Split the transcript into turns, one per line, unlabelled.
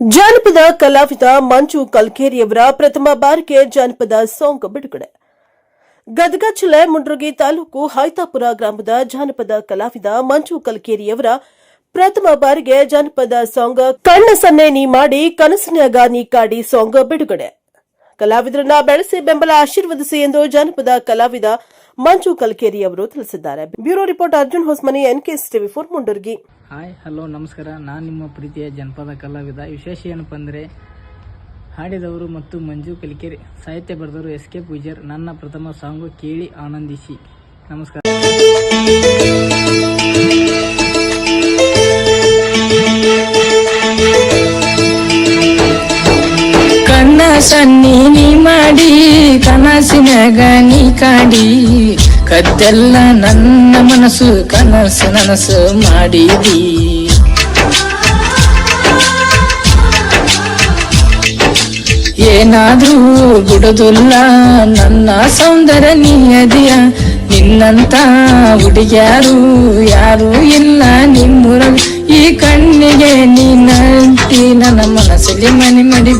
ಜಾನಪದ ಕಲಾವಿದ ಮಂಜು ಕಲ್ಕೇರಿಯವರ ಪ್ರಥಮ ಬಾರಿಗೆ ಜಾನಪದ ಸಾಂಗ್ ಬಿಡುಗಡೆ. ಗದಗ ಜಿಲ್ಲೆ ಮುಂಡ್ರಗಿ ತಾಲೂಕು ಹೈತಾಪುರ ಗ್ರಾಮದ ಜಾನಪದ ಕಲಾವಿದ ಮಂಜು ಕಲ್ಕೇರಿಯವರ ಪ್ರಥಮ ಬಾರಿಗೆ ಜಾನಪದ ಸಾಂಗ್ ಕಣ್ಣ ಸನ್ನೆ ನೀ ಮಾಡಿ ಕನಸಿನಾಗ ನೀ ಕಾಡಿ ಸಾಂಗ್ ಬಿಡುಗಡೆ. ಕಲಾವಿದರನ್ನ ಬೆಳೆಸಿ, ಬೆಂಬಲ ಆಶೀರ್ವದಿಸಿ ಎಂದು ಜಾನಪದ ಕಲಾವಿದ ಮಂಜು ಕಲ್ಕೇರಿ ಅವರು ತಿಳಿಸಿದ್ದಾರೆ. Bureau report Arjun Hosmani NKS TV four Mundargi.
Hi hello ನಮಸ್ಕಾರ. ನಾನು ನಿಮ್ಮ ಪ್ರೀತಿಯ ಜನಪದ ಕಲಾವಿದ. ವಿಶೇಷ ಏನಪ್ಪ ಅಂದರೆ ಹಾಡಿದವರು ಮತ್ತು ಮಂಜು ಕಲಿಕೆರೆ ಸಾಹಿತ್ಯ ಬರೆದವರು ಎಸ್ ಕೆ ಪೂಜಾರ್ ನನ್ನ ಪ್ರಥಮ ಸಾಂಗು ಕೇಳಿ ಆನಂದಿಸಿ. ನಮಸ್ಕಾರ.
ಕಣ್ಣ ಸನ್ನಿ ನೀ ಮಾಡಿ ಕನಸಿನಾಗ ನೀ ಕಾಡಿ, ಕದ್ದೆಲ್ಲ ನನ್ನ ಮನಸ್ಸು, ಕನಸು ನನಸು ಮಾಡಿದಿ. ಏನಾದ್ರೂ ಬಿಡುದಿಲ್ಲ ನನ್ನ ಸೌಂದರ್ಯ ನೀಯದಿಯ ನಿನ್ನಂತ ಹುಡುಗ್ಯಾರು ಯಾರು ಇಲ್ಲ. ನಿಮ್ಮೂರ ಈ ಕಣ್ಣಿಗೆ ನೀನಂತಿ ನನ್ನ ಮನಸ್ಸಲ್ಲಿ ಮನೆ ಮಾಡಿ